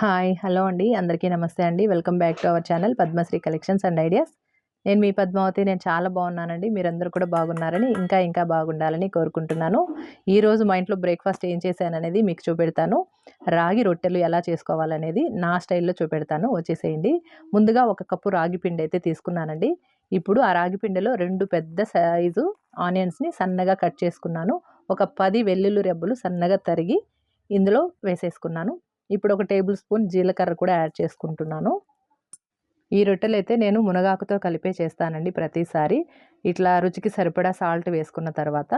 Hi hello అండి. అందరికీ నమస్తే అండి. Welcome back to our channel Padmasri collections and ideas. నేను మీ పద్మావతి నేను చాలా బాగున్నానండి. మీరందరూ కూడా బాగున్నారని ఇంకా ఇంకా బాగుండాలని కోరుకుంటున్నాను. ఈరోజు మా ఇంట్లో బ్రేక్ఫాస్ట్ ఏం చేశాను అనేది మీకు చూపెడతాను. రాగి రొట్టెలు ఎలా చేసుకోవాలనేది నా స్టైల్లో చూపెడతాను. వచ్చేసేయండి. ముందుగా ఒక కప్పు రాగి పిండి అయితే తీసుకున్నానండి. ఇప్పుడు ఆ రాగి పిండిలో రెండు పెద్ద సైజు ఆనియన్స్ని సన్నగా కట్ చేసుకున్నాను. ఒక పది వెల్లుల్లి రెబ్బలు సన్నగా తరిగి ఇందులో వేసేసుకున్నాను. ఇప్పుడు ఒక టేబుల్ స్పూన్ జీలకర్ర కూడా యాడ్ చేసుకుంటున్నాను. ఈ రొట్టెలు అయితే నేను మునగాకుతో కలిపే చేస్తానండి ప్రతిసారి. ఇట్లా రుచికి సరిపడా సాల్ట్ వేసుకున్న తర్వాత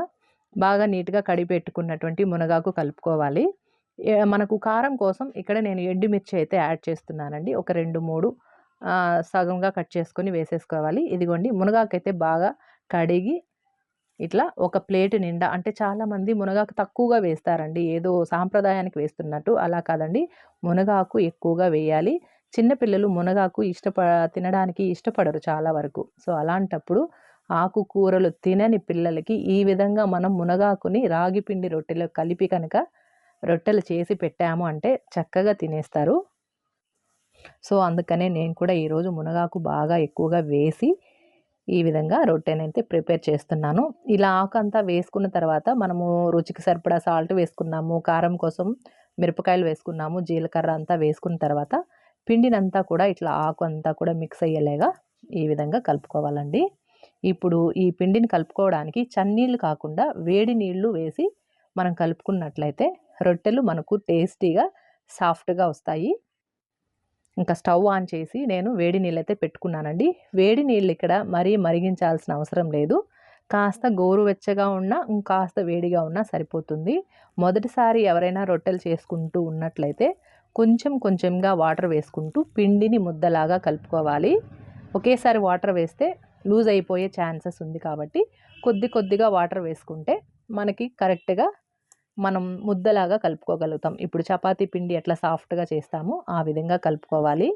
బాగా నీట్గా కడిపెట్టుకున్నటువంటి మునగాకు కలుపుకోవాలి. మనకు కారం కోసం ఇక్కడ నేను ఎండుమిర్చి అయితే యాడ్ చేస్తున్నానండి. ఒక రెండు మూడు సగంగా కట్ చేసుకొని వేసేసుకోవాలి. ఇదిగోండి మునగాకు అయితే బాగా కడిగి ఇట్లా ఒక ప్లేట్ నిండా అంటే చాలామంది మునగాకు తక్కువగా వేస్తారండి. ఏదో సాంప్రదాయానికి వేస్తున్నట్టు అలా కాదండి. మునగాకు ఎక్కువగా వేయాలి. చిన్నపిల్లలు మునగాకు ఇష్టప తినడానికి ఇష్టపడరు చాలా వరకు. సో అలాంటప్పుడు ఆకుకూరలు తినని పిల్లలకి ఈ విధంగా మనం మునగాకుని రాగి పిండి రొట్టెలో కలిపి కనుక రొట్టెలు చేసి పెట్టాము అంటే చక్కగా తినేస్తారు. సో అందుకనే నేను కూడా ఈరోజు మునగాకు బాగా ఎక్కువగా వేసి ఈ విధంగా రొట్టెనైతే ప్రిపేర్ చేస్తున్నాను. ఇలా ఆకు అంతా వేసుకున్న తర్వాత మనము రుచికి సరిపడా సాల్ట్ వేసుకున్నాము కారం కోసం మిరపకాయలు వేసుకున్నాము జీలకర్ర అంతా వేసుకున్న తర్వాత పిండినంతా కూడా ఇట్లా ఆకు అంతా కూడా మిక్స్ అయ్యేలాగా ఈ విధంగా కలుపుకోవాలండి. ఇప్పుడు ఈ పిండిని కలుపుకోవడానికి చన్నీళ్ళు కాకుండా వేడి నీళ్ళు వేసి మనం కలుపుకున్నట్లయితే రొట్టెలు మనకు టేస్టీగా సాఫ్ట్గా వస్తాయి. ఇంకా స్టవ్ ఆన్ చేసి నేను వేడి నీళ్ళైతే పెట్టుకున్నానండి. వేడి నీళ్ళు ఇక్కడ మరీ మరిగించాల్సిన అవసరం లేదు. కాస్త గోరువెచ్చగా ఉన్నా ఇంకాస్త వేడిగా ఉన్నా సరిపోతుంది. మొదటిసారి ఎవరైనా రొట్టెలు చేసుకుంటూ ఉన్నట్లయితే కొంచెం కొంచెంగా వాటర్ వేసుకుంటూ పిండిని ముద్దలాగా కలుపుకోవాలి. ఒకేసారి వాటర్ వేస్తే లూజ్ అయిపోయే ఛాన్సెస్ ఉంది కాబట్టి కొద్ది కొద్దిగా వాటర్ వేసుకుంటే మనకి కరెక్ట్గా మనం ముద్దలాగా కలుపుకోగలుగుతాం. ఇప్పుడు చపాతీ పిండి ఎట్లా సాఫ్ట్గా చేస్తామో ఆ విధంగా కలుపుకోవాలి.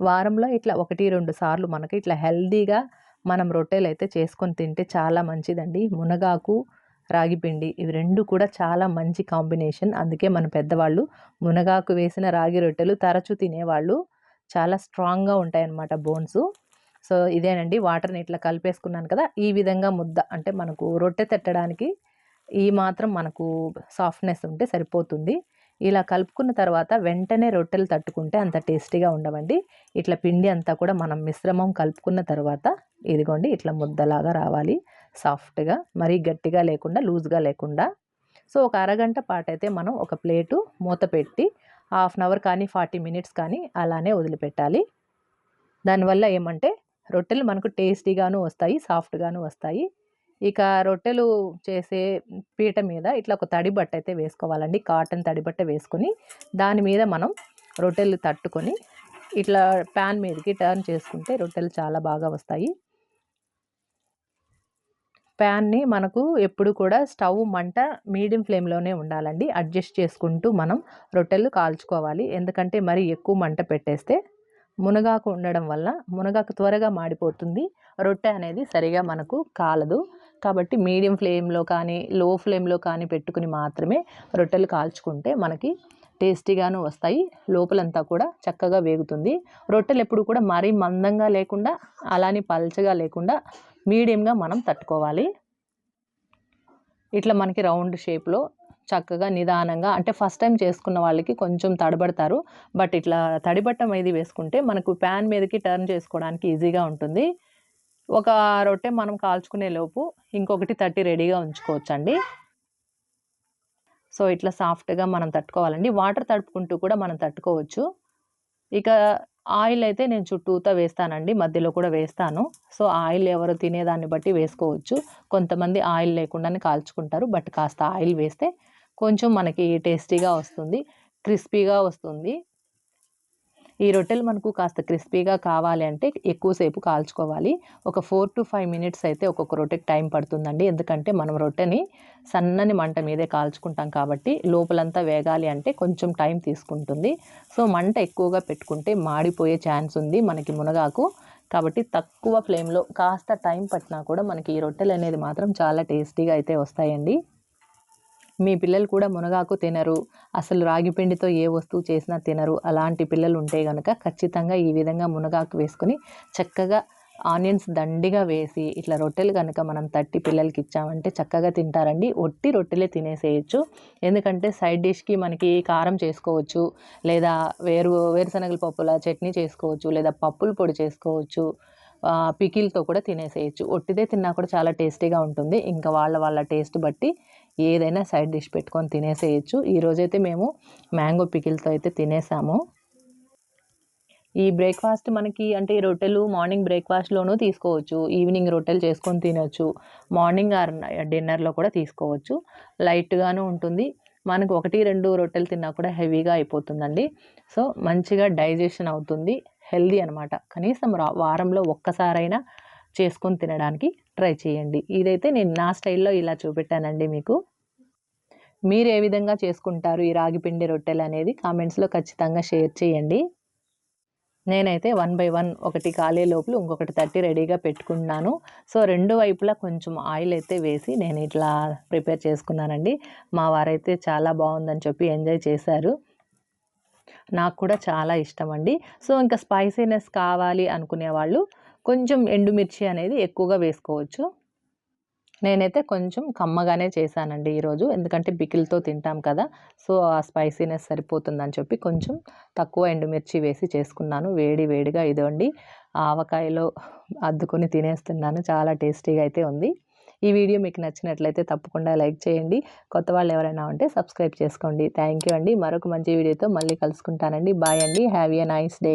వారంలో ఇట్లా ఒకటి రెండు సార్లు మనకి ఇట్లా హెల్దీగా మనం రొట్టెలు అయితే చేసుకొని తింటే చాలా మంచిదండి. మునగాకు రాగి పిండి ఇవి రెండు కూడా చాలా మంచి కాంబినేషన్. అందుకే మన పెద్దవాళ్ళు మునగాకు వేసిన రాగి రొట్టెలు తరచూ తినేవాళ్ళు. చాలా స్ట్రాంగ్గా ఉంటాయన్నమాట బోన్స్. సో ఇదేనండి వాటర్ని ఇట్లా కలిపేసుకున్నాను కదా ఈ విధంగా ముద్ద అంటే మనకు రొట్టె తెట్టడానికి ఈ మాత్రం మనకు సాఫ్ట్నెస్ ఉంటే సరిపోతుంది. ఇలా కలుపుకున్న తర్వాత వెంటనే రొట్టెలు తట్టుకుంటే అంత టేస్టీగా ఉండవండి. ఇట్లా పిండి అంతా కూడా మనం మిశ్రమం కలుపుకున్న తర్వాత ఇదిగోండి ఇట్లా ముద్దలాగా రావాలి. సాఫ్ట్గా మరీ గట్టిగా లేకుండా లూజ్గా లేకుండా. సో ఒక అరగంట పాటైతే మనం ఒక ప్లేటు మూత పెట్టి హాఫ్ అన్ అవర్ కానీ ఫార్టీ మినిట్స్ కానీ అలానే వదిలిపెట్టాలి. దానివల్ల ఏమంటే రొట్టెలు మనకు టేస్టీగాను వస్తాయి సాఫ్ట్గాను వస్తాయి. ఇక రొట్టెలు చేసే పీట మీద ఇట్లా ఒక తడి బట్ట అయితే వేసుకోవాలండి. కాటన్ తడి బట్ట వేసుకొని దాని మీద మనం రొట్టెలు తట్టుకొని ఇట్లా ప్యాన్ మీదకి టర్న్ చేసుకుంటే రొట్టెలు చాలా బాగా వస్తాయి. ప్యాన్ని మనకు ఎప్పుడు కూడా స్టవ్ మంట మీడియం ఫ్లేమ్లోనే ఉండాలండి. అడ్జస్ట్ చేసుకుంటూ మనం రొట్టెలు కాల్చుకోవాలి. ఎందుకంటే మరి ఎక్కువ మంట పెట్టేస్తే మునగాకు ఉండడం వల్ల మునగాకు త్వరగా మాడిపోతుంది. రొట్టె అనేది సరిగా మనకు కాలదు. కాబట్టి మీడియం ఫ్లేమ్లో కానీ లో ఫ్లేమ్లో కానీ పెట్టుకుని మాత్రమే రొట్టెలు కాల్చుకుంటే మనకి టేస్టీగాను వస్తాయి. లోపలంతా కూడా చక్కగా వేగుతుంది. రొట్టెలు ఎప్పుడు కూడా మరీ మందంగా లేకుండా అలానే పల్చగా లేకుండా మీడియంగా మనం తట్టుకోవాలి. ఇట్లా మనకి రౌండ్ షేప్లో చక్కగా నిదానంగా అంటే ఫస్ట్ టైం చేసుకున్న వాళ్ళకి కొంచెం తడబడతారు. బట్ ఇట్లా తడిబట్టం ఇది వేసుకుంటే మనకు ప్యాన్ మీదకి టర్న్ చేసుకోవడానికి ఈజీగా ఉంటుంది. ఒక రొట్టె మనం కాల్చుకునే లోపు ఇంకొకటి తట్టి రెడీగా ఉంచుకోవచ్చండి. సో ఇట్లా సాఫ్ట్గా మనం తట్టుకోవాలండి. వాటర్ తడుపుకుంటూ కూడా మనం తట్టుకోవచ్చు. ఇక ఆయిల్ అయితే నేను చుట్టూతా వేస్తానండి. మధ్యలో కూడా వేస్తాను. సో ఆయిల్ ఎవరు తినేదాన్ని బట్టి వేసుకోవచ్చు. కొంతమంది ఆయిల్ లేకుండానే కాల్చుకుంటారు. బట్ కాస్త ఆయిల్ వేస్తే కొంచెం మనకి టేస్టీగా వస్తుంది. క్రిస్పీగా వస్తుంది. ఈ రొట్టెలు మనకు కాస్త క్రిస్పీగా కావాలి అంటే ఎక్కువసేపు కాల్చుకోవాలి. ఒక ఫోర్ టు ఫైవ్ మినిట్స్ అయితే ఒక్కొక్క రొట్టెకి టైం పడుతుందండి. ఎందుకంటే మనం రొట్టెని సన్నని మంట మీదే కాల్చుకుంటాం కాబట్టి లోపలంతా వేగాలి అంటే కొంచెం టైం తీసుకుంటుంది. సో మంట ఎక్కువగా పెట్టుకుంటే మాడిపోయే ఛాన్స్ ఉంది మనకి మునగాకు. కాబట్టి తక్కువ ఫ్లేమ్లో కాస్త టైం పట్టినా కూడా మనకి ఈ రొట్టెలు అనేది మాత్రం చాలా టేస్టీగా అయితే వస్తాయండి. మీ పిల్లలు కూడా మునగాకు తినరు. అసలు రాగి పిండితో ఏ వస్తువు చేసినా తినరు. అలాంటి పిల్లలు ఉంటే కనుక ఖచ్చితంగా ఈ విధంగా మునగాకు వేసుకొని చక్కగా ఆనియన్స్ దండిగా వేసి ఇట్లా రొట్టెలు కనుక మనం తట్టి పిల్లలకి ఇచ్చామంటే చక్కగా తింటారండి. ఒట్టి రొట్టెలే తినేసేయచ్చు. ఎందుకంటే సైడ్ డిష్కి మనకి కారం చేసుకోవచ్చు లేదా వేరు వేరుశనగల పప్పుల చట్నీ చేసుకోవచ్చు లేదా పప్పుల పొడి చేసుకోవచ్చు పికిల్తో కూడా తినేసేయచ్చు. ఒట్టిదే తిన్నా కూడా చాలా టేస్టీగా ఉంటుంది. ఇంకా వాళ్ళ వాళ్ళ టేస్ట్ బట్టి ఏదైనా సైడ్ డిష్ పెట్టుకొని తినేసేయచ్చు. ఈరోజైతే మేము మ్యాంగో పికిల్తో అయితే తినేసాము. ఈ బ్రేక్ఫాస్ట్ మనకి అంటే రొట్టెలు మార్నింగ్ బ్రేక్ఫాస్ట్లోనూ తీసుకోవచ్చు. ఈవినింగ్ రొట్టెలు చేసుకొని తినొచ్చు. మార్నింగ్ ఆర్ డిన్నర్లో కూడా తీసుకోవచ్చు. లైట్గాను ఉంటుంది. మనకు ఒకటి రెండు రొట్టెలు తిన్నా కూడా హెవీగా అయిపోతుందండి. సో మంచిగా డైజెషన్ అవుతుంది. హెల్దీ అనమాట కనీసం వారంలో ఒక్కసారైనా చేసుకొని తినడానికి ట్రై చేయండి. ఇదైతే నేను నా స్టైల్లో ఇలా చూపెట్టానండి మీకు. మీరు ఏ విధంగా చేసుకుంటారు ఈ రాగి పిండి రొట్టెలు అనేది కామెంట్స్లో ఖచ్చితంగా షేర్ చేయండి. నేనైతే వన్ బై వన్ ఒకటి కాలే లోపల ఇంకొకటి తట్టి రెడీగా పెట్టుకున్నాను. సో రెండు వైపులా కొంచెం ఆయిల్ అయితే వేసి నేను ఇట్లా ప్రిపేర్ చేసుకున్నానండి. మా వారైతే చాలా బాగుందని చెప్పి ఎంజాయ్ చేశారు. నాకు కూడా చాలా ఇష్టం అండి. సో ఇంకా స్పైసీనెస్ కావాలి అనుకునే వాళ్ళు కొంచెం ఎండుమిర్చి అనేది ఎక్కువగా వేసుకోవచ్చు. నేనైతే కొంచెం కమ్మగానే చేశానండి ఈరోజు. ఎందుకంటే బికిల్తో తింటాం కదా సో ఆ స్పైసీనెస్ సరిపోతుందని చెప్పి కొంచెం తక్కువ ఎండుమిర్చి వేసి చేసుకున్నాను. వేడి వేడిగా ఇదండి. ఆవకాయలో అద్దుకొని తినేస్తున్నాను. చాలా టేస్టీగా అయితే ఉంది. ఈ వీడియో మీకు నచ్చినట్లయితే తప్పకుండా లైక్ చేయండి. కొత్త వాళ్ళు ఎవరైనా ఉంటే సబ్స్క్రైబ్ చేసుకోండి. థ్యాంక్ యూ అండి. మరొక మంచి వీడియోతో మళ్ళీ కలుసుకుంటానండి. బాయ్ అండి. Have a nice day.